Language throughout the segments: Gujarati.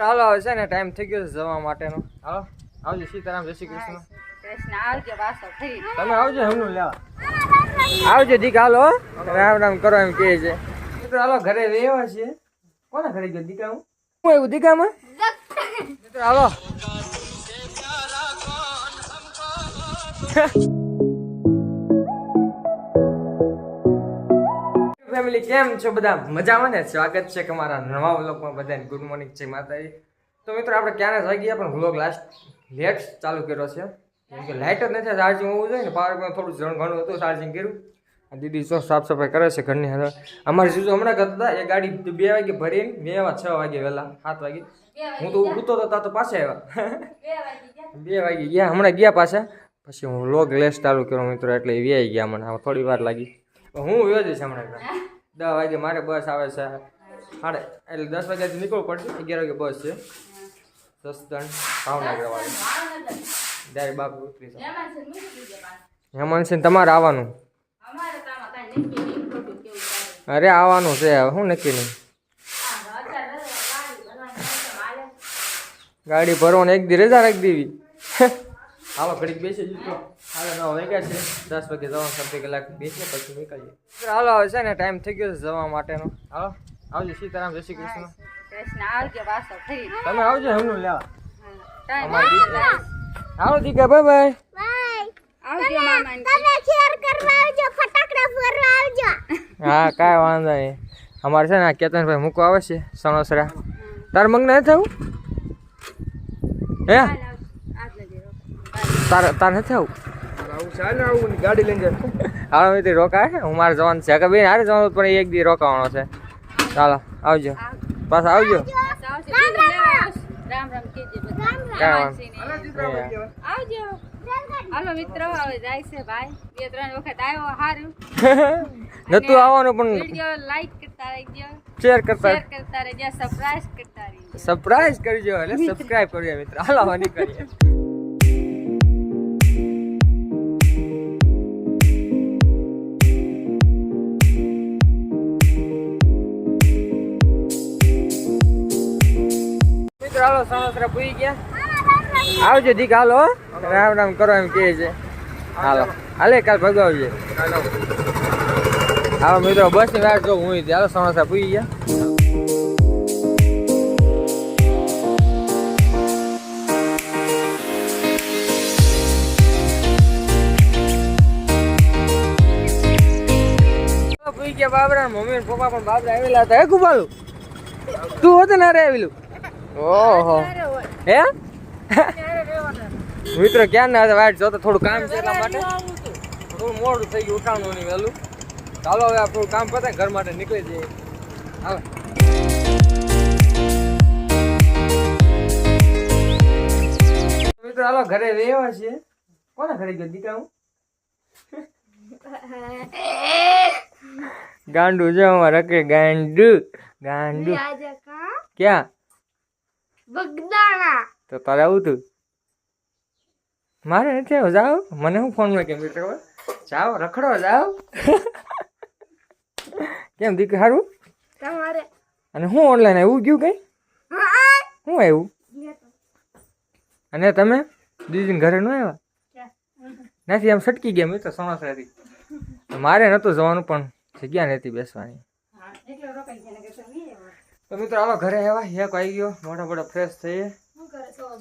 હાલો આવે છે ને ટાઈમ થઈ ગયો છે જવા માટેનો. હાલો આવજો સીતારામ જય શ્રી કૃષ્ણ. તમે આવજો હમણાં લેવા. આવજો દીક હાલો રામ રામ કરો એમ કહે છે. મિત્રો હાલો ઘરે રહેવા છે. કોના ઘરે ગયો દીકા હું હું આવ્યું દીકામાં? મિત્રો હાલો. ફેમિલી કેમ છો બધા? મજામાં ને? સ્વાગત છે કે મારા નવા વ્લોગમાં બધાને. ગુડ મોર્નિંગ છે માતાજી. તો મિત્રો આપણે ક્યારે ગયા પણ વ્લોગ લાસ્ટ લેટ ચાલુ કર્યો છે. કેમ કે લાઇટ જ નથી ચાર્જિંગ હોવું જોઈએ ને. પાવરમાં થોડું જણ ઘણું હતું ચાર્જિંગ કર્યું. દીદી જો સાફ સફાઈ કરે છે ઘરની અંદર. અમારી જીજુ હમણાં કરતા હતા એ ગાડી બે વાગે ભરીને બે એવા છ વાગે વહેલા સાત વાગે. હું તો ઊભતો હતો તા તો પાછા આવ્યા. બે વાગે ગયા? હમણાં ગયા પાછા. પછી હું લોગ લેસ ચાલુ કર્યો મિત્રો એટલે એ વ્યાઈ ગયા મને. હવે થોડી વાર લાગી. હું વ્યો જઈશ હમણાં દસ વાગે મારે બસ આવે છે. સાડે એટલે દસ વાગ્યાથી નીકળવું પડશે. અગિયાર વાગે બસ છે. સસ્તણ ભાવનગર વાળી. ત્યારે બાપુ ઉતરી છે હેમંતસિંહ તમારે આવવાનું. અરે આવવાનું છે શું નક્કી નહીં. ગાડી ભરવાની એક દી રજા રાખી દેવી. હાલો ઘડીક બેસી જજો હાલો નવ વાગ્યા છે. દસ વાગે જવાનું સત્તર કલાક બેસીએ પછી નીકળીએ. હાલો હવે છે ને ટાઈમ થઈ ગયો છે જવા માટેનો. હાલો આવજો સીતારામ જય શ્રી કૃષ્ણ. કૃષ્ણ આવજો વાસો ફરી. તમે આવજો હમનું લેવા. ટાઈમ આવો. હાલો દીકા બાય બાય. આવજો મામા હા કાંઈ વાંધો નહીં. અમારે છે ને આ કેતનભાઈ મૂકવા આવે છે સણોસરા. તાર મગ્ન નથી આવું? હે? તાર તાર નથી આવું? ગાડી લઈને હાલો મિત્ર રોકાય હું મારે જવાનું છે. કે બેન હારે જવાનું પણ એક દી રોકાવાનો છે. ચાલો આવજો. પાછા આવજો. રામ રામ કીજે બધા કાંઈ માનસીને. વાંધો આવજો હાલો મિત્રો હવે જાય છે ભાઈ બે ત્રણ વખત આવ્યો સારું નતું આવવાનું પણ લાઈક કરતા રહેજો. શેર કરતા કરતા રહેજો સરપ્રાઈઝ કરતા રહેજો. સરપ્રાઈઝ કરજો એટલે સબસ્ક્રાઇબ કરજો મિત્ર. હાલો નીકળીએ. હાલો સણોસરા ગયા. આવજો દીક હાલો રામ રામ કરો એમ કહે છે. હાલો, હાલે, કાલ ભગાવજે. હાલો, મિત્રો, બસની વાત જો હું હાલો સણોસરા પૂરી ગયા. ગયા બાબરા, મમ્મી પપ્પા પણ બાબરા આવેલા હતા. હે કુબાલુ તું હોત ને રે આવેલું? ઓહો. હે? મિત્રો ક્યાં ના વાટ જોતો થોડું કામ છે એટલા માટે. થોડું મોડું થઈ ગયું ઉઠાણું નહીં વહેલું. ચાલો હવે આપણું કામ પતાય ઘર માટે નીકળી જઈએ. હાલો. મિત્રો હાલો ઘરે વેવા છે કોના ઘરે ગયો દીકા હું? ગાંડુ છે અમારે કે ગાંડુ? ગાંડુ. ક્યાં? બગદાણા તો તારે આવું તું. મારે નથી આવું. જાઓ. મને હું ફોનમાં કેમ કે જાઓ. રખડો જાઓ. કેમ દીક સારું તમારે. અને હું ઓનલાઈન આવ્યું? ગયું કઈ? શું આવ્યું? અને તમે? દીદીને ઘરે ન આવ્યા? નથી આમ સટકી ગયા મેં તો સમસ્યાથી મારે નહોતું જવાનું પણ જગ્યા નથી બેસવાની. તો મિત્રો આવા ઘરે આવ્યા એક આવી ગયો. મોટા મોટા ફ્રેશ થઈએ.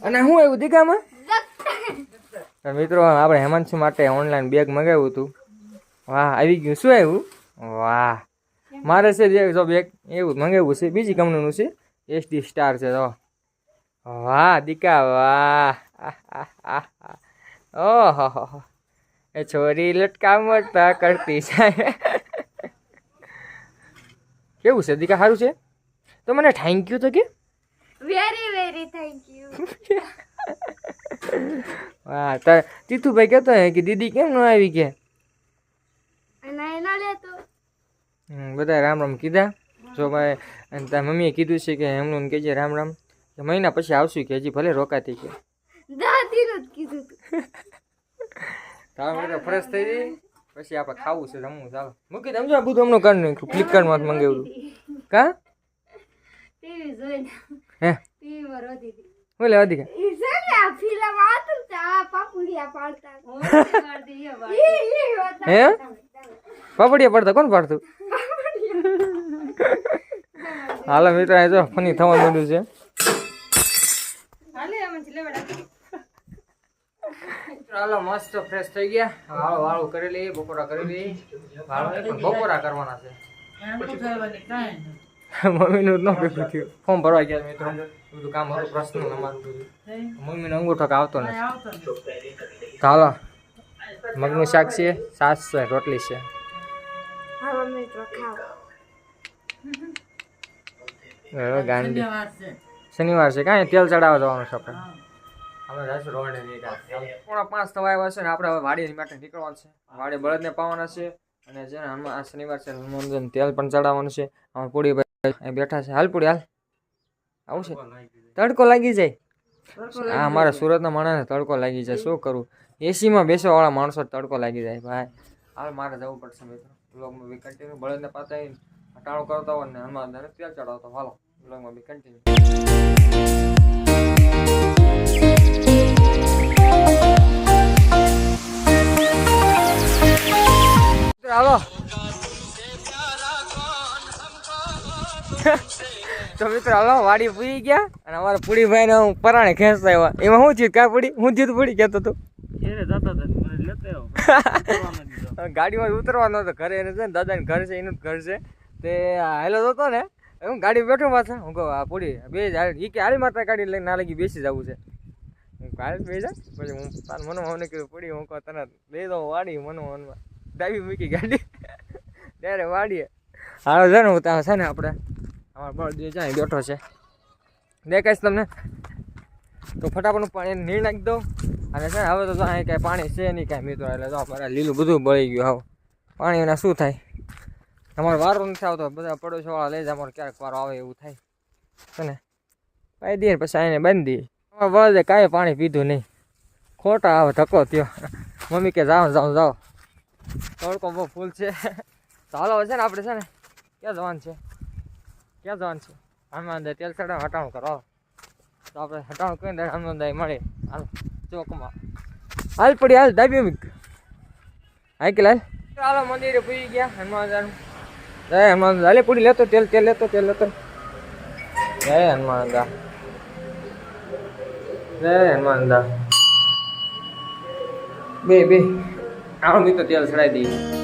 અને શું આવ્યું દીકામાં? તો મિત્રો આપણે હેમાંશુ માટે ઓનલાઈન બેગ મંગાવ્યું હતું. વાહ આવી ગયું. શું આવ્યું? વાહ. મારે છે જે જો બેગ એવું મંગાવ્યું છે. બીજી કંપનીનું છે. એસડી સ્ટાર છે તો વાહ દીકા વાહ. ઓહો હો હો. એ છોરી લટકા મોટા કરતી છે. કેવું છે દીકા? સારું છે? તો મને થેન્ક યુ તો કે. વેરી વેરી થેન્ક યુ વાહ તાર તીથુભાઈ કહેતો હે કે દીદી કેમ ન આવી કે? બધા રામ રામ કીધા. જો ભાઈ અને તાર મમ્મીએ કીધું છે કે એમનું કહેજે રામ રામ. કે મહિના પછી આવશું કે હજી ભલે રોકાતી કે. દાદીનું જ કીધું તારા માટે ફ્રેશ થઈ જઈ પછી આપણે ખાવું છે જમવું ચાલો મૂકી સમજો આ બધું હમણાં કરી નાખ્યું. ફ્લિપકાર્ટમાં મંગાવ્યું કા? ટીવી જોઈને. હે? ટીવી ઈ છે ને આ ફિલ્મ પાપુડિયા પાડતા હું એ પાપડિયા પડતા કોણ પાડતું? હાલો મિત્ર જો ફની થવા માંડ્યું છે. હાલે આમાંથી લેવડા. હાલો મસ્ત ફ્રેશ થઈ ગયા. વાળું વાળું કરી લઈએ બપોરા કરી લઈએ વાળું બપોરા કરવાના છે મમ્મીનું ન ભેગું થયું. ફોર્મ ભરવા ગયા મિત્રો બધું કામ હતું પ્રશ્ન અમારું બધું. મમ્મીનો અંગૂઠો કે આવતો નથી. હાલો મગનું શાક છે સાસ છે રોટલી છે. ગાંધી શનિવાર છે. કાંઈ તેલ ચડાવવા જવાનું છે આપણે આપણે જઈશું રોડે પોણા પાંચ થવા આવ્યા છે ને આપણે હવે વાડી માટે નીકળવાનું છે. વાડી બળદને પાવાના છે. અને છે ને હનુમાન શનિવાર છે હનુમાનજીને તેલ પણ ચડાવવાનું છે. આમાં અહીં બેઠા છે. હાલ પૂરી હાલ. આવું છે. તડકો લાગી જાય. હા અમારા સુરતના માણસને તડકો લાગી જાય. શું કરું? એસીમાં બેસવાવાળા માણસો તડકો લાગી જાય. ભાઈ હાલ મારે જવું પડશે મિત્રો. બ્લોગમાં બી કન્ટિન્યુ બળદને પાતા હટાણું કરતા હોય ને હનુમાન તેલ ચડાવતો હાલો બ્લોગમાં બી કન્ટિન્યુ હાલો. તો મિત્રો હાલો વાડી પૂરી ગયા અને અમારા પૂડીભાઈ ને હું પરાણે ખેંચતા આવ્યા. એમાં શું થયું? કા પડી હું થયું પડી કહેતો તું. ગાડીમાં ઉતરવાનો હતો. ઘરે એને છે ને દાદાને ઘર છે એનું ઘર છે. તે હાલો હતો ને. હું ગાડી બેઠો પાછા. હું કહું આ પૂડી બે ઈ કે હાલ માતા ગાડી લઈને ના લાગી બેસી જવું છે. કાલ બે જા પછી હું તાર મનો મને કીધું પડી હું કહું તને બે દો વાડી મનો મનમાં ડાબી મૂકી ગાડી. ત્યારે વાડીએ. હાલો છે ને હું ત્યાં છે ને આપણે અમારો બળદેવ જાય બેઠો છે. દેખાઈશ તમને? તો ફટાફટ પાણી નીર નાખી દઉં. અને છે ને, હવે તો અહીં કાંઈ પાણી છે નહીં, કાંઈ મિત્રો એટલે જો મારે લીલું બધું બળી ગયું, હાવ. પાણી એના શું થાય? અમારે વારો નથી આવતો, બધા પડોશીવાળા લઈ જાય, અમારે ક્યારેક વારો આવે એવું થાય. છે ને? પાઈ દઈએ પછી આને બાંધી અમારે બળદે કાંઈ પાણી પીધું નહીં. ખોટા આવે ધક્કો થયો. મમ્મી કે જાઓ જાઓ જાઓ. તડકો બહુ ફૂલ છે. ચાલો છે ને, આપણે છે ને, ક્યાં જવાનું છે? ક્યાં જવાનું છે? હનુમાન તેલ ચડાવ હટાણું કરો. તો આપણે હટાણું કરીને હનુમાન મળે. હાલ, ચોકમાં. હાલ પડી, હાલ, દાબી મીક. હાઈ કે લાલ? ચાલો મંદિરે પૂરી ગયા હનુમાન જય હનુમાન હાલે, પૂરી, લેતો તેલ તેલ, લેતો તેલ, લેતો. જય હનુમાન દા જય હનુમાન દા બે બે. આવું તો તેલ ચડાવી દઈએ.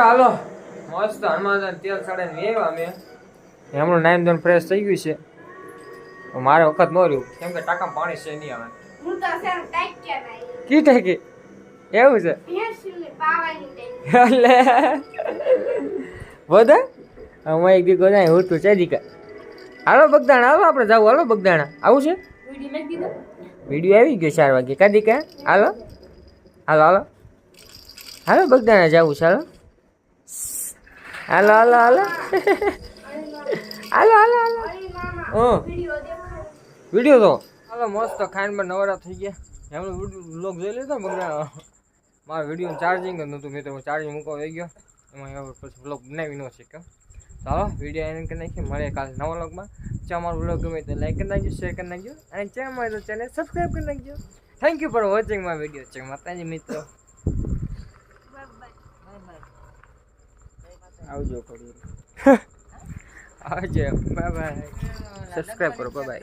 મિત્રો હાલો. મસ્ત હનુમાન તેલ ચડાવીને વેવા મેં હમણાં નાઈન ધોન ફ્રેશ થઈ ગયું છે. મારે વખત ન રહ્યું. કેમ કે ટાંકામાં પાણી છે નહીં આવે હું તો છે ને કે નહીં કી ટાંકી? એવું છે? એટલે બધા હું એક દીકો જાય હું તું દીકા. હાલો બગદાણા હાલો આપણે જાવ હાલો બગદાણા. આવું છે? વીડિયો આવી ગયો ચાર વાગે. કાદી કા હાલો. હાલો હાલો. હાલો બગદાણા જવું છે હાલો. હાલો હાલો હાલો હાલો હાલો હાલો અરે મામા હં વિડિયો દેખાડો વીડિયો તો. હાલો મસ્ત ખાઈને પણ નવરા થઈ ગયા. એમનો બ્લોગ જોઈ લીધો ને બગડા. મારા વીડિયો ચાર્જિંગ જ નહોતું. મેં તો ચાર્જિંગ મૂકવા વહી ગયો. એમાં હવે પછી બ્લોગ બનાવી ન શક્યો. ચાલો વીડિયો એને કરી નાખીએ. મળે કાલે નવા બ્લોગમાં જો અમારો બ્લોગ ગમે તો લાઈક કરી નાખજો શેર કરી નાખજો. અને ચેનલ મળે તો ચેનલ સબસ્ક્રાઈબ કરી નાખજો. Thank you for watching my video છે માતાજી મિત્રો. આવજો પડી આવજો બાય બાય. સબસ્ક્રાઈબ કરો બાય બાય.